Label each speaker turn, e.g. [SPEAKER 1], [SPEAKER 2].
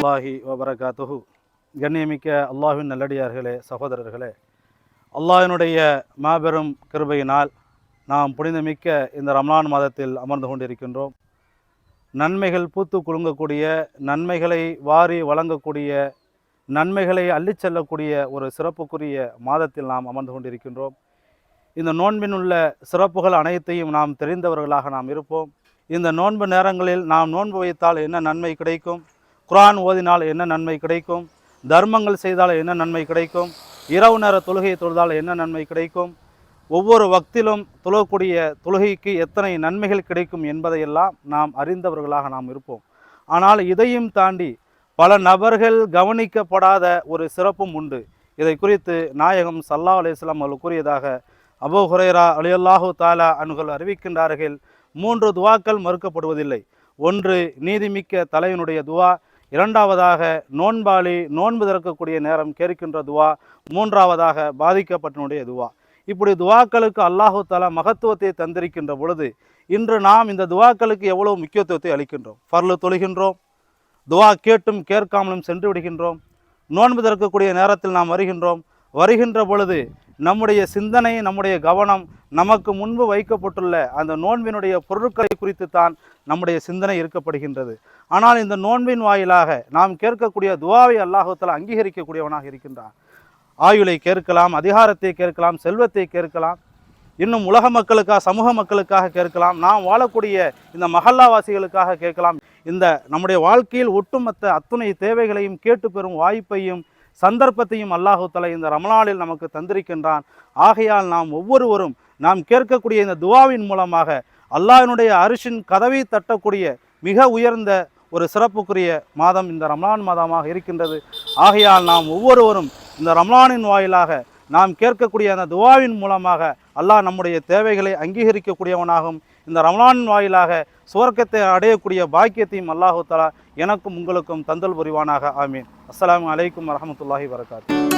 [SPEAKER 1] வரஹமத்துல்லாஹி வபரகாத்துஹு. கண்ணியமிக்க அல்லாஹ்வின் நல்லடியார்களே சகோதரர்களே அல்லாஹினுடைய மாபெரும் கிருபையினால் நாம் புனிதமிக்க இந்த ரம்லான் மாதத்தில் அமர்ந்து கொண்டிருக்கின்றோம். நன்மைகள் பூத்து குலுங்கக்கூடிய நன்மைகளை வாரி வழங்கக்கூடிய நன்மைகளை அள்ளிச் செல்லக்கூடிய ஒரு சிறப்புக்குரிய மாதத்தில் நாம் அமர்ந்து கொண்டிருக்கின்றோம். இந்த நோன்பின் உள்ள சிறப்புகள் அனைத்தையும் நாம் தெரிந்தவர்களாக நாம் இருப்போம். இந்த நோன்பு நேரங்களில் நாம் நோன்பு வைத்தால் என்ன நன்மை கிடைக்கும்? குரான் ஓதினால் என்ன நன்மை கிடைக்கும்? தர்மங்கள் செய்தால் என்ன நன்மை கிடைக்கும்? இரவு நேர தொழுகையை தொழுதால் என்ன நன்மை கிடைக்கும்? ஒவ்வொரு வக்திலும் தொழக்கூடிய தொழுகைக்கு எத்தனை நன்மைகள் கிடைக்கும் என்பதையெல்லாம் நாம் அறிந்தவர்களாக நாம் இருப்போம். ஆனால் இதையும் தாண்டி பல நபர்கள் கவனிக்கப்படாத ஒரு சிறப்பும் உண்டு. இதை குறித்து நாயகம் சல்லா அலிஸ்லாம் அவர்கள் கூறியதாக அபோ ஹுரேரா அலியல்லாஹு தாலா அனுகள் அறிவிக்கின்றார்கள். மூன்று துவாக்கள் மறுக்கப்படுவதில்லை. ஒன்று நீதிமிக்க தலைவனுடைய துவா. இரண்டாவதாக நோன்பாளி நோன்பு திறக்கக்கூடிய நேரம் கேட்கின்ற துவா மூன்றாவதாக பாதிக்கப்பட்டனுடைய துவா. இப்படி துவாக்களுக்கு அல்லாஹு தாலா மகத்துவத்தை தந்திருக்கின்ற பொழுது இன்று நாம் இந்த துவாக்களுக்கு எவ்வளவு முக்கியத்துவத்தை அளிக்கின்றோம்? ஃபர்லு தொழுகின்றோம் துவா கேட்டும் கேட்காமலும் சென்று விடுகின்றோம் நோன்பு திறக்கக்கூடிய நேரத்தில் நாம் வருகின்றோம். வருகின்ற பொழுது நம்முடைய சிந்தனை நம்முடைய கவனம் நமக்கு முன்பு வைக்கப்பட்டுள்ள அந்த நோன்பினுடைய பொருட்களை குறித்து தான் நம்முடைய சிந்தனை இருக்கப்படுகின்றது ஆனால் இந்த நோன்பின் வாயிலாக நாம் கேட்கக்கூடிய துவாவை அல்லாஹத்தில் அங்கீகரிக்கக்கூடியவனாக இருக்கின்றான். ஆயுளை கேட்கலாம் அதிகாரத்தை கேட்கலாம் செல்வத்தை கேட்கலாம் இன்னும் உலக மக்களுக்காக சமூக மக்களுக்காக கேட்கலாம் நாம் வாழக்கூடிய இந்த மஹல்லாவாசிகளுக்காக கேட்கலாம். இந்த நம்முடைய வாழ்க்கையில் ஒட்டுமொத்த அத்துணை தேவைகளையும் கேட்டு பெறும் வாய்ப்பையும் சந்தர்ப்பத்தையும் அல்லாஹு தலை இந்த ரமலானில் நமக்கு தந்திருக்கின்றான். ஆகையால் நாம் ஒவ்வொருவரும் நாம் கேட்கக்கூடிய இந்த துவாவின் மூலமாக அல்லாஹினுடைய அரிசின் கதவை தட்டக்கூடிய மிக உயர்ந்த ஒரு சிறப்புக்குரிய மாதம் இந்த ரமலான் மாதமாக இருக்கின்றது. ஆகையால் நாம் ஒவ்வொருவரும் இந்த ரம்லானின் வாயிலாக நாம் கேட்கக்கூடிய அந்த துவாவின் மூலமாக அல்லாஹ் நம்முடைய தேவைகளை அங்கீகரிக்கக்கூடியவனாகும் இந்த ரமலானின் வாயிலாக சுவர்க்கத்தை அடையக்கூடிய பாக்கியத்தையும் அல்லாஹு தலா எனக்கும் உங்களுக்கும் தந்தல் புரிவானாக. ஆமீன். அஸ்லாம் அலைக்கும் வரமத்துல்லாஹி வரகாத்து